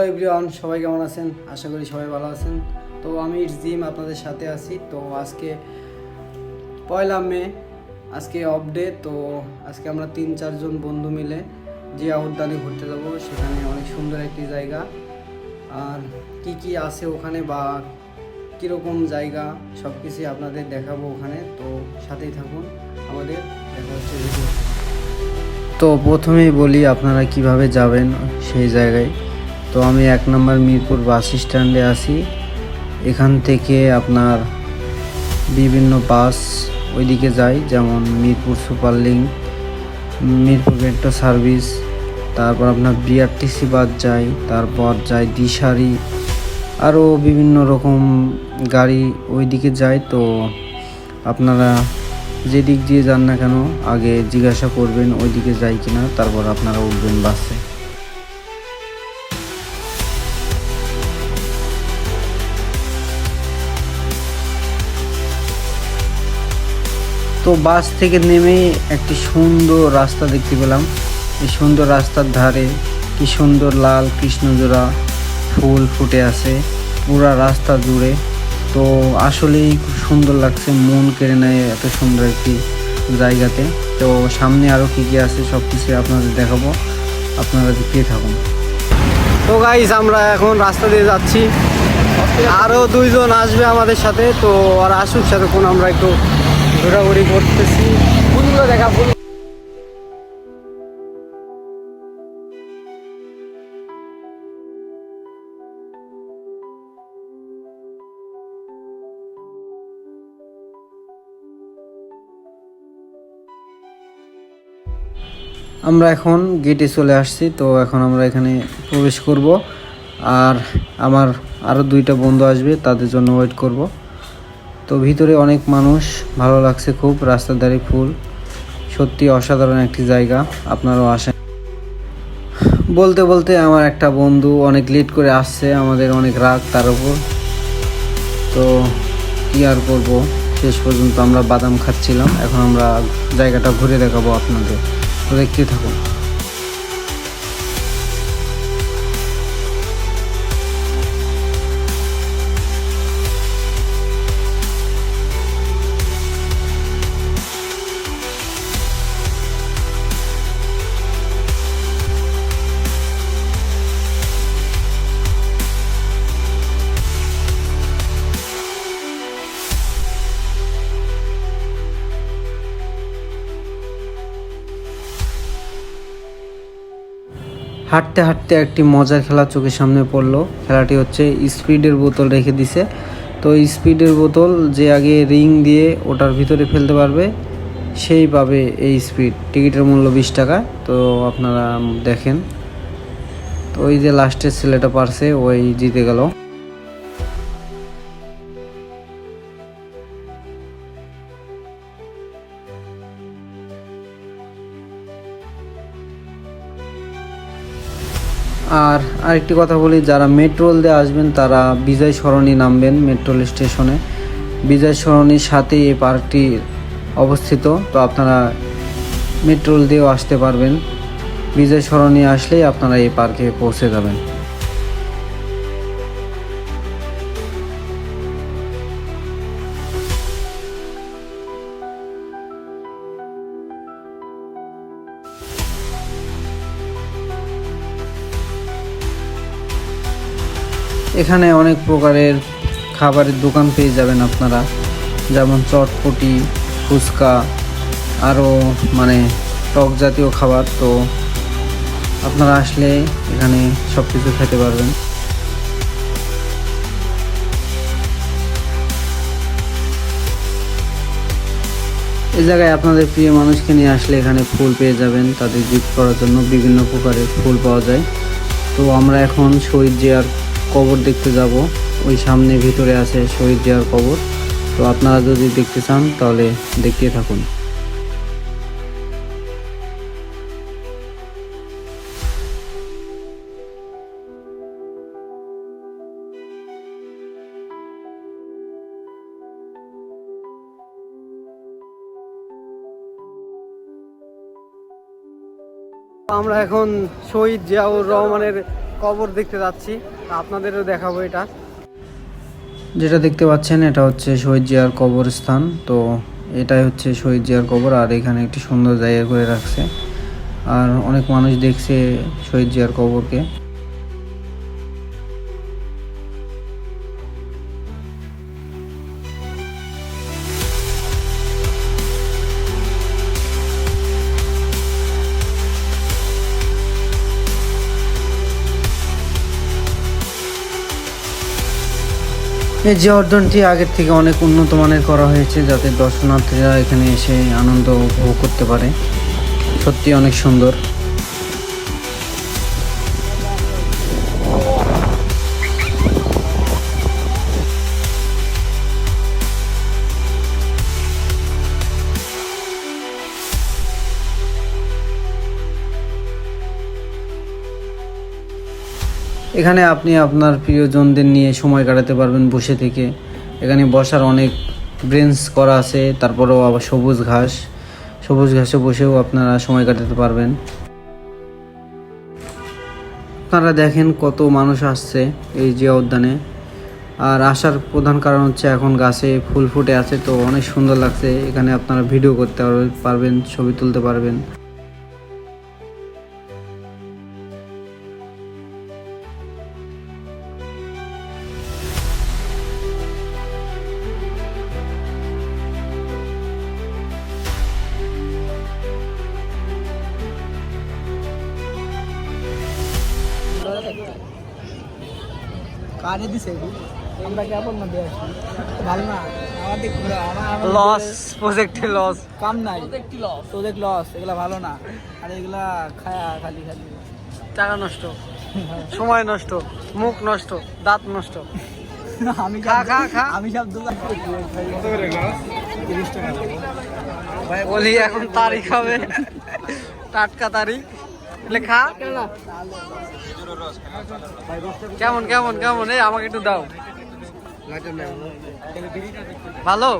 Hello everyone, সবাই কেমন আছেন? আশা করি সবাই ভালো আছেন। তো আমি জিম আপনাদের সাথে আছি। তো আজকে পয়লা মে, আজকে অফ ডে তো আজকে আমরা তিন চারজন বন্ধু মিলে যে উদ্যানে ঘুরতে যাব, সেখানে অনেক সুন্দর একটি জায়গা। আর কি কি আছে ওখানে বা কীরকম জায়গা সব কিছুই আপনাদের দেখাবো ওখানে। তো সাথেই থাকুন, আমাদের দেখা হচ্ছে ভিডিও তো প্রথমেই বলি আপনারা কীভাবে যাবেন সেই জায়গায়। তো আমি এক নম্বর মিরপুর বাস স্ট্যান্ডে আছি। এখান থেকে আপনার বিভিন্ন বাস ওইদিকে যায়, যেমন Mirpur super link, Mirpur metro service, তারপর আপনার বিআরটিসি বাস যায়, তারপর যায় দিশারি, আরও বিভিন্ন রকম গাড়ি ওইদিকে যায়। তো আপনারা যেদিক দিয়ে যান না কেন, আগে জিজ্ঞাসা করবেন ওইদিকে যায় কিনা, তারপর আপনারা উঠবেন বাসে। তো বাস থেকে নেমে একটি সুন্দর রাস্তা দেখতে পেলাম। এই সুন্দর রাস্তার ধারে কি সুন্দর লাল কৃষ্ণজোড়া ফুল ফুটে আছে, পুরা রাস্তা জুড়ে। তো আসলেই খুব সুন্দর লাগছে, মন কেড়ে নেয় এত সুন্দর একটি জায়গাতে। তো সামনে আরও কী কী আছে সব কিছু আপনাদের দেখাবো, আপনারা দেখতে থাকুন। তো গাইজ আমরা এখন রাস্তা দিয়ে যাচ্ছি। আরও দুইজন আসবে আমাদের সাথে, তো আর আসুক সাথে কোন আমরা একটু ঘোরাঘুরি করতেছি। ফুলগুলো দেখা ফুল আমরা এখন গেটে চলে আসছি, তো এখন আমরা এখানে প্রবেশ করব। আর আমার আরও দুইটা বন্ধু আসবে, তাদের জন্য ওয়েট করব। তো ভিতরে অনেক মানুষ, ভালো লাগছে খুব, রাস্তার ধারে ফুল। সত্যি অসাধারণ একটি জায়গা, আপনারাও আসেন। বলতে বলতে আমার একটা বন্ধু অনেক লেট করে আসছে, আমাদের অনেক রাগ তার উপর। তো কি আর করব শেষ পর্যন্ত আমরা বাদাম খাচ্ছিলাম, এখন আমরা জায়গাটা ঘুরে দেখাবো আপনাদের। তো দেখতে থাকুন। হাঁটতে হাঁটতে একটি মজার খেলা চোখের সামনে পড়ল। খেলাটি হচ্ছে স্পিডের বোতল রেখে দিছে। তো স্পিডের বোতল যে আগে রিং দিয়ে ওটার ভিতরে ফেলতে পারবে, সেই পাবে এই স্পিড। টিকিটের মূল্য বিশ টাকা। তো আপনারা দেখেন। তো ওই যে লাস্টের ছেলেটা পারছে, ওই জিতে গেল। আর আরেকটি কথা বলি, যারা মেট্রোল দিয়ে আসবেন, তারা বিজয় সরণি নামবেন মেট্রোল স্টেশনে বিজয় সরণির সাথে এই পার্কটি অবস্থিত, তো আপনারা মেট্রোল দিয়েও আসতে পারবেন। বিজয় সরণি আসলেই আপনারা এই পার্কে পৌঁছে যাবেন। এখানে অনেক প্রকারের খাবারের দোকান পেয়ে যাবেন আপনারা। যেমন চটপটি, ফুচকা, আরও মানে টক জাতীয় খাবার। তো আপনারা আসলে এখানে সব কিছু খেতে পারবেন। এই জায়গায় আপনাদের প্রিয় মানুষকে নিয়ে আসলে এখানে ফুল পেয়ে যাবেন। তাদের গিফট করার জন্য বিভিন্ন প্রকারের ফুল পাওয়া যায়। তো আমরা এখন শহীদ জিয়ার কবর দেখতে যাব। ওই সামনে ভিতরে আছে শহীদ জিয়ার কবর। তো আপনারা যদি দেখতে চান, তাহলে দেখতে থাকুন। আমরা এখন শহীদ জিয়াউর রহমানের কবর দেখতে যাচ্ছি আপনাদেরও দেখাবো এটা। যেটা দেখতে পাচ্ছেন, এটা হচ্ছে শহীদ জিয়ার কবরস্থান। তো এটাই হচ্ছে শহীদ জিয়ার কবর, আর এখানে একটি সুন্দর জায়গা করে রাখছে। আর অনেক মানুষ দেখছে শহীদ জিয়ার কবরকে। এই যে অর্জনটি আগের থেকে অনেক উন্নত মানের করা হয়েছে যাতে দর্শনার্থীরা এখানে এসে আনন্দ উপভোগ করতে পারে। সত্যি অনেক সুন্দর। এখানে আপনি আপনার প্রিয়জনদের নিয়ে সময় কাটাতে পারবেন বসে থেকে। এখানে বসার অনেক ব্রেঞ্চ করা আছে, তারপরেও আবার সবুজ ঘাস। সবুজ ঘাসে বসেও আপনারা সময় কাটাতে পারবেন। আপনারা দেখেন কত মানুষ আসছে এই জিয়া উদ্যানে আর আসার প্রধান কারণ হচ্ছে এখন গাছে ফুল ফুটে আছে, তো অনেক সুন্দর লাগছে। এখানে আপনারা ভিডিও করতে পারবে- পারবেন, ছবি তুলতে পারবেন। কাজে দিছে আমরা কেবল না দিয়ে আসি ভালো না। আমাদের ঘোরা আমার লস প্রজেক্টে লস কাম নাই। একটি লস এগুলা ভালো না। আর এগুলা খায়া খালি খালি। টাকা নষ্ট। সময় নষ্ট। মুখ নষ্ট। দাঁত নষ্ট। আমি খা, সব- খা, খা। আমি সব দোকান বলি এখন তারিখ হবে। টাটকা তারিখ। লেখা কেমন কেমন কেমন? এই আমাকে একটু দাও। ভালো?